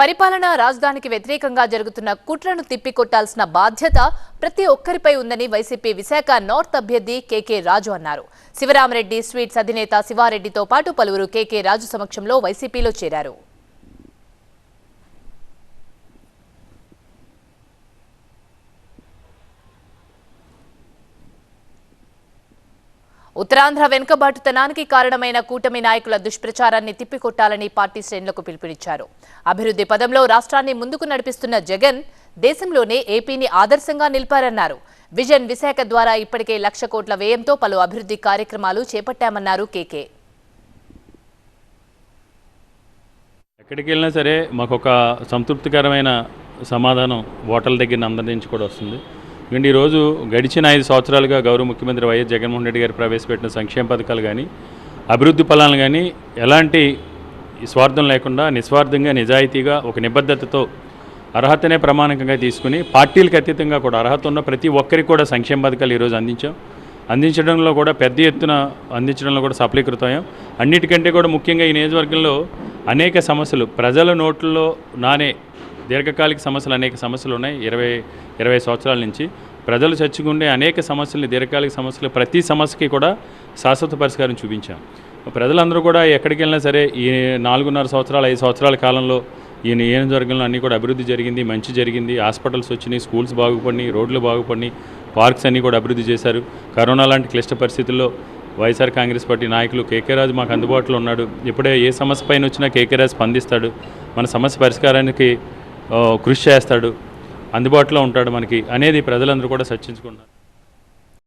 పరిపాలనా రాజధానికి వ్యతిరేకంగా జరుగుతున్న కుట్రను తిప్పికొట్టాల్సిన బాధ్యత ప్రతి ఒక్కరిపై ఉందని వైసీపీ విశాఖ నార్త్ అభ్యర్థి కేకే రాజు అన్నారు. శివరామరెడ్డి స్వీట్స్ అధినేత శివారెడ్డితో పాటు పలువురు కేకే రాజు సమక్షంలో వైసీపీలో చేరారు. ఉత్తరాంధ్ర వెనుకబాటుతనానికి కారణమైన కూటమి నాయకుల దుష్ప్రచారాన్ని తిప్పికొట్టాలని పార్టీ శ్రేణులకు పిలుపునిచ్చారు. అభివృద్ధి పదంలో రాష్ట్రాన్ని ముందుకు నడిపిస్తున్న జగన్ దేశంలోనే ఏపీని ఆదర్శంగా నిలిపారన్నారు. విజన్ విశాఖ ద్వారా ఇప్పటికే లక్ష కోట్ల వ్యయంతో పలు అభివృద్ధి కార్యక్రమాలు చేపట్టామన్నారు కేకే. ఎక్కడికి వెళ్ళినా సరే మాకు ఒక సంతృప్తికరమైన సమాధానం ఓటర్ల దగ్గర అందరి నుంచి కూడా వస్తుంది. ఎందుకంటే ఈరోజు గడిచిన ఐదు సంవత్సరాలుగా గౌరవ ముఖ్యమంత్రి వైఎస్ జగన్మోహన్ రెడ్డి గారు ప్రవేశపెట్టిన సంక్షేమ పథకాలు కానీ అభివృద్ధి ఫలాలు కానీ ఎలాంటి స్వార్థం లేకుండా నిస్వార్థంగా నిజాయితీగా ఒక నిబద్ధతతో అర్హతనే ప్రమాణకంగా తీసుకుని పార్టీలకు అతీతంగా కూడా అర్హత ఉన్న ప్రతి ఒక్కరికి కూడా సంక్షేమ పథకాలు ఈరోజు అందించాం. అందించడంలో కూడా పెద్ద ఎత్తున అందించడంలో కూడా సఫలీకృతమయ్యాం. అన్నిటికంటే కూడా ముఖ్యంగా ఈ నియోజకవర్గంలో అనేక సమస్యలు ప్రజల నోట్లలో నానే దీర్ఘకాలిక సమస్యలు అనేక సమస్యలు ఉన్నాయి. ఇరవై ఇరవై సంవత్సరాల నుంచి ప్రజలు చచ్చుకుండే అనేక సమస్యలు దీర్ఘకాలిక సమస్యలు ప్రతి సమస్యకి కూడా శాశ్వత పరిష్కారం చూపించాం. ప్రజలందరూ కూడా ఎక్కడికి వెళ్ళినా సరే ఈ నాలుగున్నర సంవత్సరాలు ఐదు సంవత్సరాల కాలంలో ఈ నియోజకవర్గంలో అన్నీ కూడా అభివృద్ధి జరిగింది మంచి జరిగింది. హాస్పిటల్స్ వచ్చినాయి స్కూల్స్ బాగుపడినాయి రోడ్లు బాగుపడినాయి పార్క్స్ అన్నీ కూడా అభివృద్ధి చేశారు. కరోనా లాంటి క్లిష్ట పరిస్థితుల్లో వైఎస్ఆర్ కాంగ్రెస్ పార్టీ నాయకులు కేకే రాజు మాకు అందుబాటులో ఉన్నాడు. ఇప్పుడే ఏ సమస్య పైన వచ్చినా కేకే రాజు స్పందిస్తాడు. మన సమస్య పరిష్కారానికి కృషి చేస్తాడు అందుబాటులో ఉంటాడు మనకి అనేది ప్రజలందరూ కూడా చర్చించుకున్నారు